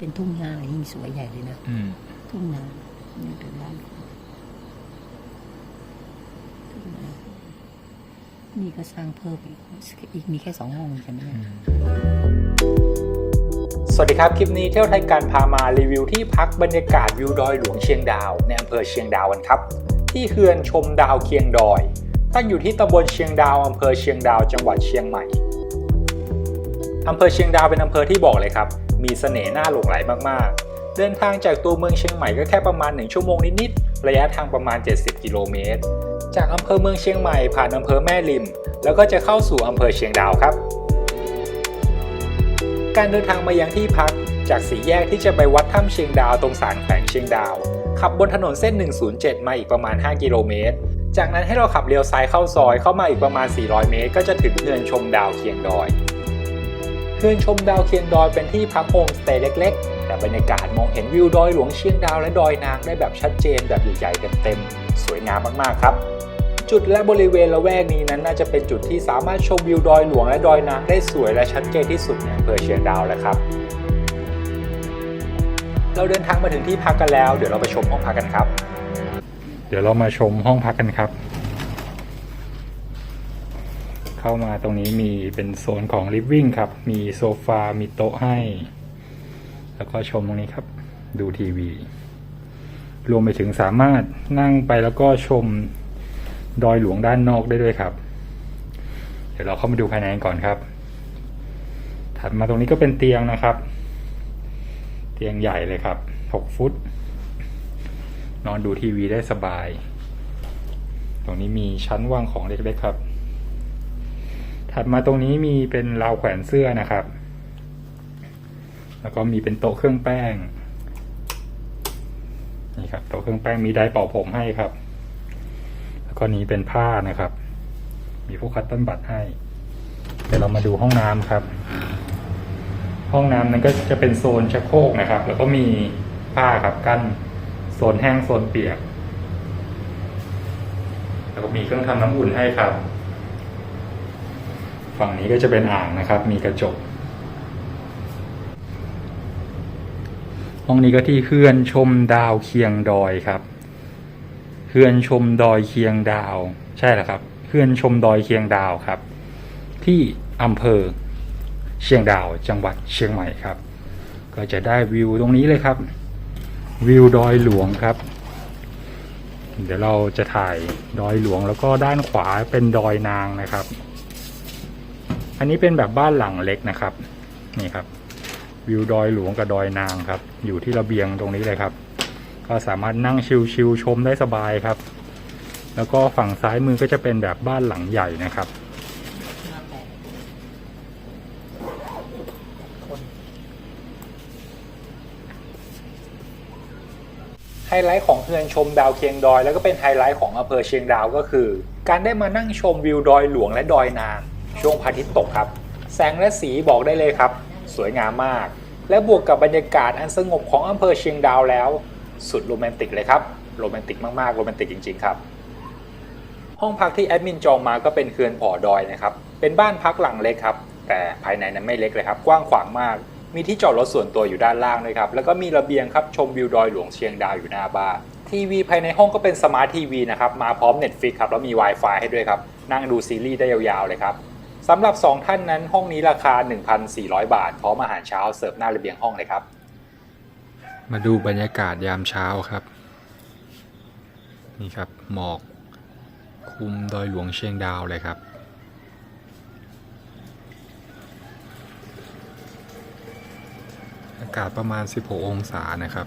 เป็นทุ่งนายิ่งสวยใหญ่เลยนะอืมทุ่งนานี่เป็นบ้านคนทุ่งนานี่ก็สร้างเพิ่มอีกอีกมีแค่สองห้องใช่ไหมเนี่ยสวัสดีครับ คลิปนี้เที่ยวไทยการพามารีวิวที่พักบรรยากาศวิวดอยหลวงเชียงดาวในอำเภอเชียงดาวกันครับ ที่เฮือนชมดาวเคียงดอยตั้งอยู่ที่ตำบลเชียงดาวอำเภอเชียงดาวจังหวัดเชียงใหม่อำเภอเชียงดาวเป็นอำเภอที่บอกเลยครับ มีเสน่ห์น่าหลงไหลมากๆ เดินทางจากตัวเมืองเชียงใหม่ก็แค่ประมาณ 1 ชั่วโมงนิดๆ ระยะทางประมาณ 70 กิโลเมตร จากอำเภอเมืองเชียงใหม่ผ่านอำเภอแม่ริม แล้วก็จะเข้าสู่อำเภอเชียงดาวครับ การเดินทางมายังที่พัก จากสี่แยกที่จะไปวัดถ้ำเชียงดาวตรงสารแขวงเชียงดาว ขับบนถนนเส้น 107 มาอีกประมาณ 5 กิโลเมตร จากนั้นให้เราขับเลี้ยวซ้ายเข้าซอยเข้ามาอีกประมาณ 400 เมตร ก็จะถึงเฮือนชมดาวเคียงดอย เฮือนชมดาวเคียงดอยเป็นที่พักโฮมสเตย์เล็ก ๆ แต่บรรยากาศมองเห็นวิวดอยหลวงเชียงดาวและดอยนางได้แบบชัดเจนแบบใหญ่ๆเต็มๆสวยงามมากๆครับ จุดและบริเวณละแวกนี้นั้นน่าจะเป็นจุดที่สามารถชมวิวดอยหลวงและดอยนางได้สวยและชัดเจนที่สุดในอำเภอเชียงดาวแล้วครับ เราเดินทางมาถึงที่พักกันแล้ว เดี๋ยวเราไปชมห้องพักกันครับ เดี๋ยวเรามาชมห้องพักกันครับ เข้ามาตรงนี้มีเป็นโซนของ living ครับ มีโซฟา มีโต๊ะให้ แล้วก็ชมตรงนี้ครับ ดูทีวี รวมไปถึงสามารถนั่งไปแล้วก็ชมดอยหลวงด้านนอกได้ด้วยครับ เดี๋ยวเราเข้ามาดูภายในกันก่อนครับ ถัดมาตรงนี้ก็เป็นเตียงนะครับ เตียงใหญ่เลยครับ 6 ฟุต นอนดูทีวีได้สบาย ตรงนี้มีชั้นวางของเล็กๆครับ ถัดมาตรงนี้มีเป็นราวแขวนเสื้อนะครับ แล้วก็มีเป็นโต๊ะเครื่องแป้ง นี่ครับโต๊ะเครื่องแป้งมีไดร์เป่าผมให้ครับ แล้วก็นี้เป็นผ้านะครับ มีพวกคัตเติ้ลบัตให้ เดี๋ยวเรามาดูห้องน้ำครับ ห้องน้ำนั้นก็จะเป็นโซนชักโครกนะครับ แล้วก็มีผ้าครับกั้นโซนแห้งโซนเปียก แล้วก็มีเครื่องทำน้ำอุ่นให้ครับ ฝั่งนี้ก็จะเป็นอ่างนะครับ มีกระจกห้องนี้ก็ที่เฮือนชมดาวเคียงดอยครับเฮือนชมดอยเคียงดาว ใช่แล้วครับเฮือนชมดอยเคียงดาวครับ ที่อำเภอเชียงดาวจังหวัดเชียงใหม่ครับ ก็จะได้วิวตรงนี้เลยครับ วิวดอยหลวงครับ เดี๋ยวเราจะถ่ายดอยหลวงแล้วก็ด้านขวาเป็นดอยนางนะครับ อันนี้เป็นแบบบ้านหลังเล็กนะครับ นี่ครับ วิวดอยหลวงกับดอยนางครับ อยู่ที่ระเบียงตรงนี้เลยครับ ก็สามารถนั่งชิลๆชมได้สบายครับ แล้วก็ฝั่งซ้ายมือก็จะเป็นแบบบ้านหลังใหญ่นะครับ ไฮไลท์ของเฮือนชมดาวเคียงดอย แล้วก็เป็นไฮไลท์ของอำเภอเชียงดาวก็คือ การได้มานั่งชมวิวดอยหลวงและดอยนาง ช่วงพระอาทิตย์ตกครับ แสงและสีบอกได้เลยครับ สวยงามมาก และบวกกับบรรยากาศอันสงบของอำเภอเชียงดาวแล้ว สุดโรแมนติกเลยครับโรแมนติกมากๆโรแมนติกจริง ๆ ครับ ห้องพักที่แอดมินจองมาก็เป็นเคือนผอดอยนะครับเป็นบ้านพักหลังเล็กครับ แต่ภายในนั้นไม่เล็กเลยครับ กว้างขวางมาก มีที่จอดรถส่วนตัวอยู่ด้านล่างด้วยครับ แล้วก็มีระเบียงครับชมวิวดอยหลวงเชียงดาวอยู่หน้าบ้านทีวีภายในห้องก็เป็นสมาร์ททีวีนะครับ มาพร้อม Netflix ครับ แล้วมี Wi-Fi ให้ด้วยครับ นั่งดูซีรีส์ได้ยาวๆเลยครับ สำหรับ 2 ท่านนั้นห้องนี้ราคา 1,400 บาท พร้อมอาหารเช้าเสิร์ฟหน้าระเบียงห้องเลยครับ มาดูบรรยากาศยามเช้าครับ นี่ครับหมอก คุมดอยหลวงเชียงดาวเลยครับ อากาศประมาณ 16 องศานะครับ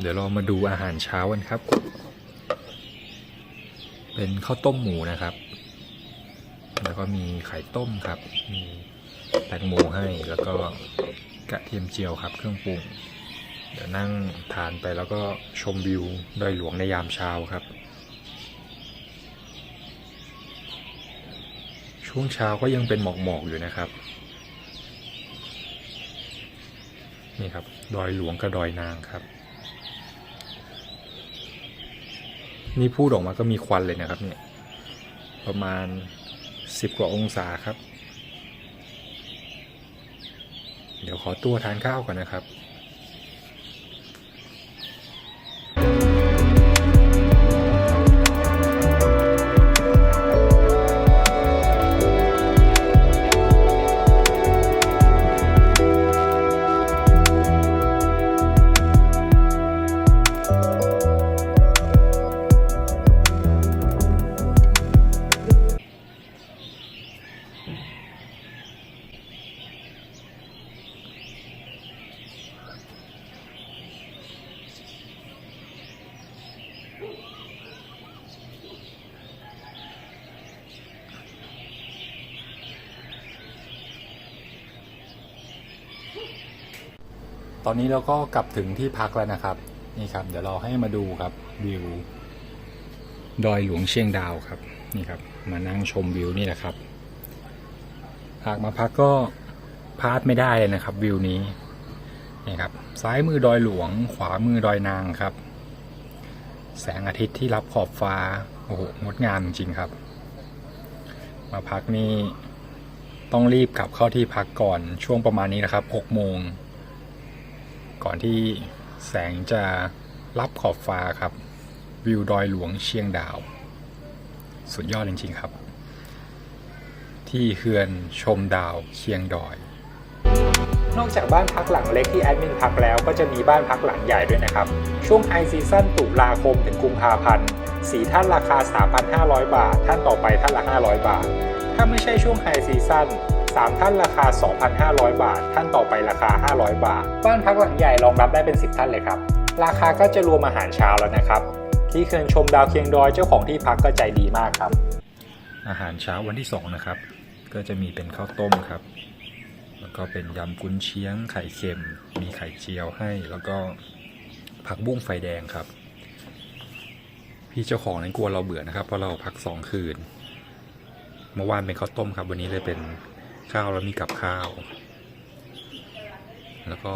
เดี๋ยวเรามาดูอาหารเช้ากันครับ เป็นข้าวต้มหมูนะครับ แล้วก็มีไข่ต้มครับ มีแตงโมให้ แล้วก็กระเทียมเจียวครับ เครื่องปรุง เดี๋ยวนั่งทานไปแล้วก็ชมวิวดอยหลวงในยามเช้าครับ ช่วงเช้าก็ยังเป็นหมอกๆอยู่นะครับ นี่ครับ ดอยหลวงกับดอยนางครับ นี่พูดออกมาก็มีควันเลยนะครับเนี่ยประมาณสิบกว่าองศาครับ เดี๋ยวขอตัวทานข้าวก่อนนะครับ อนนี้เราก็กลับถึงที่พักแล้วนะครับ นี่ครับ เดี๋ยวเราให้มาดูครับวิวดอยหลวงเชียงดาวครับ นี่ครับ มานั่งชมวิวนี่แหละครับ หากมาพักก็พลาดไม่ได้เลยนะครับ วิวนี้นี่ครับ ซ้ายมือดอยหลวง ขวามือดอยนางครับ แสงอาทิตย์ที่รับขอบฟ้าโอ้โหงดงามจริงๆครับ มาพักนี่ต้องรีบกลับเข้าที่พักก่อนช่วงประมาณนี้นะครับ6โมง ก่อนที่แสงจะรับขอบฟ้าครับ วิวดอยหลวงเชียงดาว สุดยอดจริงๆครับ ที่เฮือนชมดาวเชียงดอย นอกจากบ้านพักหลังเล็กที่แอดมินพักแล้วก็จะมีบ้านพักหลังใหญ่ด้วยนะครับ ช่วงไฮซีซั่นตุลาคมถึงกุมภาพันธ์สีท่านราคา 3,500 บาท ท่านต่อไปท่านละ 500 บาท ถ้าไม่ใช่ช่วงไฮซีซั่น 3 ท่านราคา 2,500 บาท ท่านต่อไปราคา 500 บาท บ้านพักหลังใหญ่รองรับได้เป็น 10 ท่านเลยครับ ราคาก็จะรวมอาหารเช้าแล้วนะครับ ที่เคือนชมดาวเคียงดอยเจ้าของที่พักก็ใจดีมากครับ อาหารเช้าวันที่ 2 นะครับ ก็จะมีเป็นข้าวต้มครับ แล้วก็เป็นยำกุนเชียง ไข่เค็ม มีไข่เจียวให้ แล้วก็ผักบุ้งไฟแดงครับ พี่เจ้าของนั้นกลัวเราเบื่อนะครับเพราะเราพักสองคืนเมื่อวานเป็นข้าวต้มครับ วันนี้เลยเป็น ข้าวแล้วมีกับข้าว แล้วก็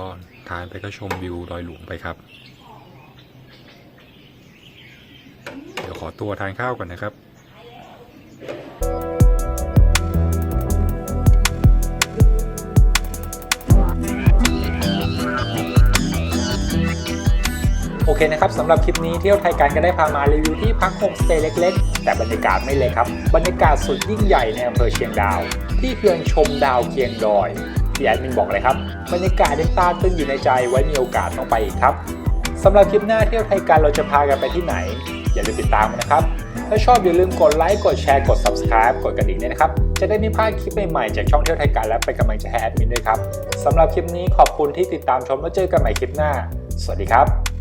ทานไปก็ชมวิวดอยหลวงไปครับ เดี๋ยวขอตัวทานข้าวก่อนนะครับ โอเคนะครับสำหรับคลิปนี้เที่ยวไทยกันก็ได้พามารีวิวที่พักโฮมสเตย์เล็กๆ แต่บรรยากาศไม่เล็กครับ บรรยากาศสุดยิ่งใหญ่ในอำเภอเชียงดาว ที่เคือนชมดาวเคียงดอยที่แอดมินบอกเลยครับ บรรยากาศยังตาตึงอยู่ในใจไว้มีโอกาสต้องไปอีกครับสำหรับคลิปหน้าเที่ยวไทยกันเราจะพากันไปที่ไหน อย่าลืมติดตามนะครับ ถ้าชอบอย่าลืมกดไลค์กดแชร์กด subscribe กดกระดิ่งด้วยนะครับ จะได้ไม่พลาดคลิปใหม่ๆจากช่องเที่ยวไทยกันและเป็นกำลังใจให้แอดมินด้วยครับสำหรับคลิปนี้ขอบคุณที่ติดตามชมแล้วเจอกันใหม่คลิปหน้า สวัสดีครับ